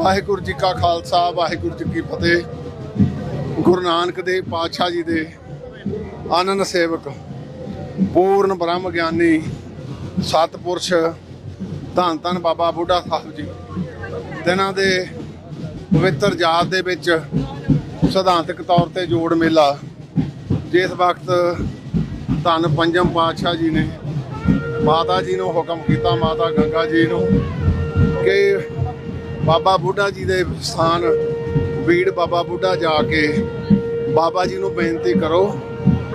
ਵਾਹਿਗੁਰੂ ਜੀ ਕਾ ਖਾਲਸਾ, ਵਾਹਿਗੁਰੂ ਜੀ ਕੀ ਫਤਿਹ। ਗੁਰੂ ਨਾਨਕ ਦੇਵ ਪਾਤਸ਼ਾਹ ਜੀ ਦੇ ਆਨੰਦ ਸੇਵਕ, ਪੂਰਨ ਬ੍ਰਹਮ ਗਿਆਨੀ, ਸਤਪੁਰਸ਼, ਧੰਨ ਧੰਨ ਬਾਬਾ ਬੁੱਢਾ ਸਾਹਿਬ ਜੀ। ਤਿਨਾਂ ਦੇ ਪਵਿੱਤਰ ਜਾਤ ਦੇ ਵਿੱਚ ਸਿਧਾਂਤਕ ਤੌਰ ਤੇ ਜੋੜ ਮੇਲਾ, ਜਿਸ ਵਕਤ ਧੰਨ ਪੰਜਮ ਪਾਤਸ਼ਾਹ ਜੀ ਨੇ ਮਾਤਾ ਜੀ ਨੂੰ ਹੁਕਮ ਕੀਤਾ, ਮਾਤਾ ਗੰਗਾ ਜੀ ਨੂੰ, ਕਿ ਬਾਬਾ ਬੁੱਢਾ ਜੀ ਦੇ ਸਥਾਨ ਬੀੜ ਬਾਬਾ ਬੁੱਢਾ ਜਾ ਕੇ ਬਾਬਾ ਜੀ ਨੂੰ ਬੇਨਤੀ ਕਰੋ,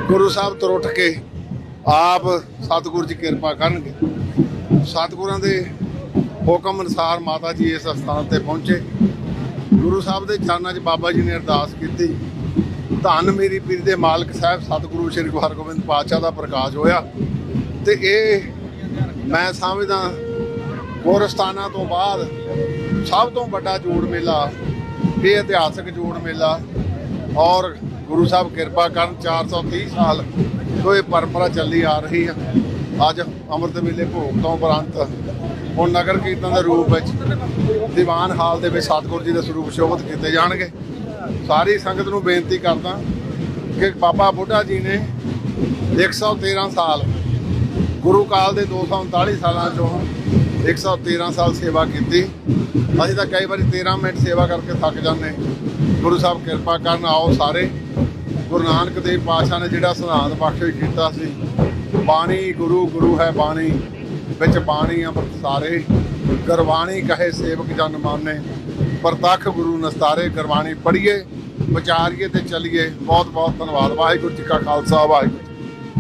ਗੁਰੂ ਸਾਹਿਬ ਤੋਂ ਉੱਠ ਕੇ ਆਪ ਸਤਿਗੁਰੂ ਜੀ ਕਿਰਪਾ ਕਰਨਗੇ। ਸਤਿਗੁਰਾਂ ਦੇ ਹੁਕਮ ਅਨੁਸਾਰ ਮਾਤਾ ਜੀ ਇਸ ਸਥਾਨ ਤੇ ਪਹੁੰਚੇ। ਗੁਰੂ ਸਾਹਿਬ ਦੇ ਚਰਨਾਂ 'ਚ ਬਾਬਾ ਜੀ ਨੇ ਅਰਦਾਸ ਕੀਤੀ। ਧੰਨ ਮੇਰੀ ਪੀਰ ਦੇ ਮਾਲਕ ਸਾਹਿਬ, ਸਤਿਗੁਰੂ ਸ੍ਰੀ ਗੁਰੂ ਹਰਗੋਬਿੰਦ ਪਾਤਸ਼ਾਹ ਦਾ ਪ੍ਰਕਾਸ਼ ਹੋਇਆ। ਤੇ ਇਹ ਮੈਂ ਸਮਝਦਾ ਗੋਰਸਤਾਨਾ ਤੋਂ ਬਾਅਦ ਸਭ ਤੋਂ ਵੱਡਾ ਜੋੜ ਮੇਲਾ, ਇਹ ਇਤਿਹਾਸਕ ਜੋੜ ਮੇਲਾ। ਔਰ ਗੁਰੂ ਸਾਹਿਬ ਕਿਰਪਾ ਕਰਨ 430 ਸਾਲ ਤੋਂ ਇਹ ਪਰੰਪਰਾ ਚੱਲੀ ਆ ਰਹੀ ਹੈ ਅੱਜ ਅੰਮ੍ਰਿਤ ਵੇਲੇ ਭੋਗ ਤੋਂ ਉਪਰੰਤ ਹੁਣ ਨਗਰ ਕੀਰਤਨ ਦੇ ਰੂਪ ਵਿੱਚ ਦੀਵਾਨ ਹਾਲ ਦੇ ਵਿੱਚ ਸਤਿਗੁਰੂ ਜੀ ਦੇ ਸਰੂਪ ਸ਼ੋਭਤ ਕੀਤੇ ਜਾਣਗੇ। ਸਾਰੀ ਸੰਗਤ ਨੂੰ ਬੇਨਤੀ ਕਰਦਾ ਕਿ ਬਾਬਾ ਬੁੱਢਾ ਜੀ ਨੇ 113 ਸਾਲ ਗੁਰੂ ਕਾਲ ਦੇ 239 ਸਾਲਾਂ ਚੋਂ 113 ਸਾਲ ਸੇਵਾ ਕੀਤੀ। ਅਸੀਂ ਤਾਂ ਕਈ ਵਾਰੀ 13 ਮਿੰਟ ਸੇਵਾ ਕਰਕੇ ਥੱਕ ਜਾਂਦੇ। ਗੁਰੂ ਸਾਹਿਬ ਕਿਰਪਾ ਕਰਨ, ਆਓ ਸਾਰੇ। ਗੁਰੂ ਨਾਨਕ ਦੇਵ ਪਾਤਸ਼ਾਹ ਨੇ ਜਿਹੜਾ ਸਿਧਾਂਤ ਬਖਸ਼ਿਸ਼ ਕੀਤਾ ਸੀ, ਬਾਣੀ ਗੁਰੂ ਗੁਰੂ ਹੈ ਬਾਣੀ। ਵਿੱਚ ਬਾਣੀ ਅੰਮ੍ਰਿਤ ਸਾਰੇ। ਗੁਰਬਾਣੀ ਕਹੇ ਸੇਵਕ ਜਨ ਮਾਨੇ। ਪ੍ਰਤੱਖ ਗੁਰੂ ਨਸਤਾਰੇ, ਗੁਰਬਾਣੀ ਪੜ੍ਹੀਏ, ਵਿਚਾਰੀਏ ਤੇ ਚੱਲੀਏ। ਬਹੁਤ ਬਹੁਤ ਧੰਨਵਾਦ। ਵਾਹਿਗੁਰੂ ਜੀ ਕਾ ਖਾਲਸਾ, ਵਾਹਿਗੁਰੂ